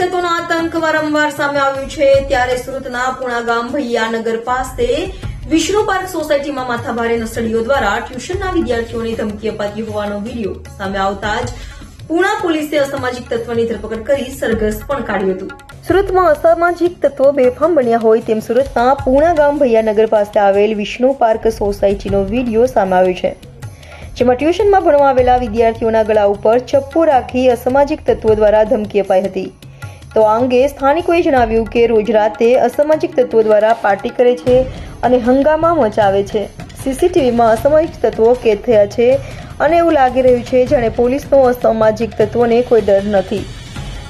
વારંવાર સામે આવ્યું છે. ત્યારે સુરતના પુણા ગામ ભૈયાનગર પાસે વિષ્ણુ પાર્ક સોસાયટીમાં માથાભારે નસડીઓ દ્વારા ટ્યુશનના વિદ્યાર્થીઓને ધમકી અપાતી હોવાનો વીડિયો સામે આવતા જ પુણા પોલીસે અસામાજિક તત્વની ધરપકડ કરી સરઘસ પણ કાઢ્યું હતું. સુરતમાં અસામાજિક તત્વો બેફામ બન્યા હોય તેમ સુરતના પૂણા ગામ ભૈયાનગર પાસે આવેલ વિષ્ણુ પાર્ક સોસાયટીનો વીડિયો સામે આવ્યો છે. જેમાં ટ્યુશનમાં ભણવા આવેલા વિદ્યાર્થીઓના ગળા ઉપર ચપ્પુ રાખી અસામાજિક તત્વો દ્વારા ધમકી અપાઈ હતી. તો આ અંગે સ્થાનિકોએ જણાવ્યું કે રોજ રાતે અસામાજિક તત્વો દ્વારા પાર્ટી કરે છે અને હંગામા મચાવે છે. સીસીટીવીમાં અસામાજિક તત્વો કેદ થયા છે અને એવું લાગી રહ્યું છે જાણે પોલીસનો અસામાજિક તત્વોને કોઈ ડર નથી.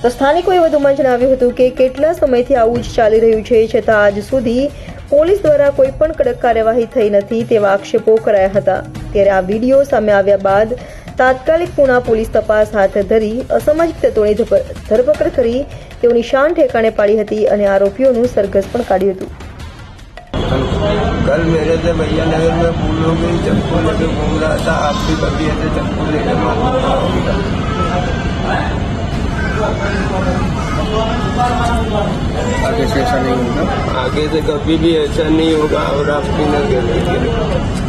તો સ્થાનિકોએ વધુમાં જણાવ્યું હતું કે કેટલા સમયથી આવું જ ચાલી રહ્યું છે છતાં આજ સુધી પોલીસ દ્વારા કોઈ પણ કડક કાર્યવાહી થઈ નથી તેવા આક્ષેપો કરાયા હતા. ત્યારે આ વીડિયો સામે આવ્યા બાદ તાત્કાલિક પુણા પોલીસ તપાસ હાથ ધરી અસામાજિક તત્વોની ધપ- ધરપકડ કરી તેઓની શાન ઠેકાણે પાડી હતી અને આરોપીઓનું સરઘસ પણ કાઢ્યું હતું कल मेरे से भैया नगर में फूलों की चप्पू लेके घूम रहा था आप भी कभी ऐसे चप्पू लेके आगे से ऐसा नहीं होगा आगे से कभी भी ऐसा नहीं होगा और आपकी नजर